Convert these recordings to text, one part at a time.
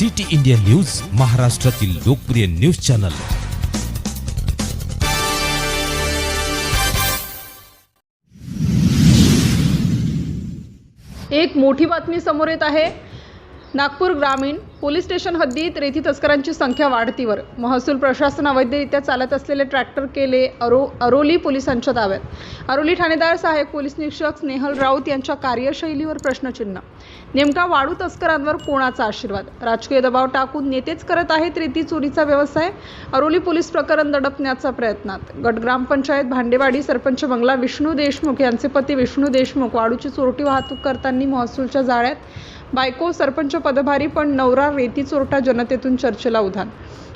City India news महाराष्ट्रातील लोकप्रिय news channel. एक मोठी बातमी समोर येत आहे. नागपूर ग्रामीण पोलीस स्टेशन हद्दीत रेती तस्करांची संख्या वाढतीवर. महसूल प्रशासन अवैधरित्या चालत असलेले ट्रॅक्टर केले अरो अरोली पोलिसांच्या ताब्यात. अरोली ठाणेदार सहाय्यक पोलीस निरीक्षक स्नेहल राऊत यांच्या कार्यशैलीवर प्रश्नचिन्ह. नेमका वाळू तस्करांवर कोणाचा आशीर्वाद? राजकीय दबाव टाकून नेतेच करत आहेत रेती चोरीचा व्यवसाय? अरोली पोलीस प्रकरण दडपण्याचा प्रयत्नात. गट ग्रामपंचायत भांडेवाडी सरपंच बंगला विष्णू देशमुख यांचे पती विष्णू देशमुख वाळूची चोरटी वाहतूक करताना महसूलच्या जाळ्यात बायको सरपंच पदभारी पण नवरा रेती चोरटा जनतेतून चर्चेला उधाण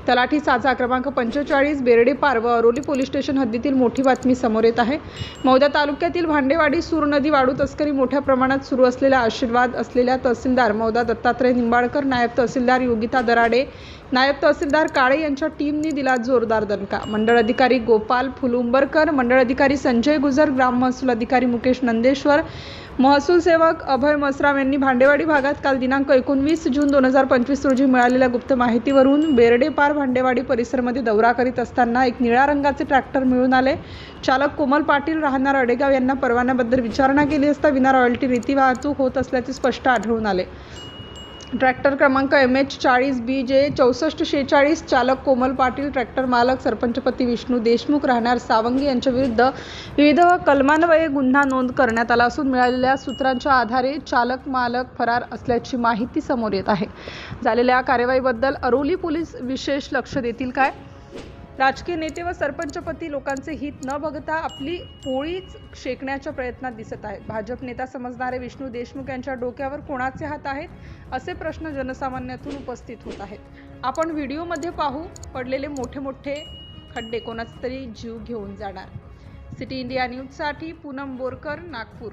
तलाठी साजा क्रमांक पंचेचाळीस बेर्डेपार व अरोली पोलीस स्टेशन हद्दीतील मोठी बातमी समोर येत आहे. मौदा तालुक्यातील भांडेवाडी सूर नदी वाळू तस्करी मोठ्या प्रमाणात सुरू असलेला आशीर्वाद असलेल्या तहसीलदार मौदा दत्तात्रय निंबाळकर नायब तहसीलदार योगिता दराडे नायब तहसीलदार काळे यांच्या टीमनी दिला जोरदार दणका. मंडळ अधिकारी गोपाल फुलुंबरकर मंडळ अधिकारी संजय गुजर ग्राम महसूल अधिकारी मुकेश नंदेश्वर महसूल सेवक अभय मसराम यांनी भांडेवाडी भागात काल दिनांक एकोणवीस जून दोन हजार पंचवीस रोजी मिळालेल्या गुप्त माहितीवरून बेर्डे पार भांडेवाडी परिसरमध्ये दौरा करीत असताना एक निळ्या रंगाचे ट्रॅक्टर मिळून आले. चालक कोमल पाटील राहणार अडेगाव यांना परवान्याबद्दल विचारणा केली असता विना रॉयल्टी रीती वाहतूक होत असल्याचे स्पष्ट आढळून आले. ट्रॅक्टर क्रमांक एम एच चाळीस बी जे चौसष्ट शेहेचाळीस चालक कोमल पाटील ट्रॅक्टर मालक सरपंचपती विष्णू देशमुख राहणार सावंगी यांच्या विरुद्ध विविध कलमान्वये गुन्हा नोंद करण्यात आला असून मिळालेल्या सूत्रांच्या आधारे चालक मालक फरार असल्याची माहिती समोर येत आहे. झालेल्या कार्यवाहीबद्दल अरोली पोलीस विशेष लक्ष देतील काय? राजकीय नेते व सरपंचपती लोकांचे हित न बघता आपली पोळीच शेकण्याच्या प्रयत्नात दिसत आहेत. भाजप नेता समजणारे विष्णू देशमुख यांच्या डोक्यावर कोणाचे हात आहेत असे प्रश्न जनसामान्यातून उपस्थित होत आहेत. आपण व्हिडिओमध्ये पाहू पडलेले मोठे मोठे खड्डे कोणाचा तरी जीव घेऊन जाणार. सिटी इंडिया न्यूजसाठी पूनम बोरकर नागपूर.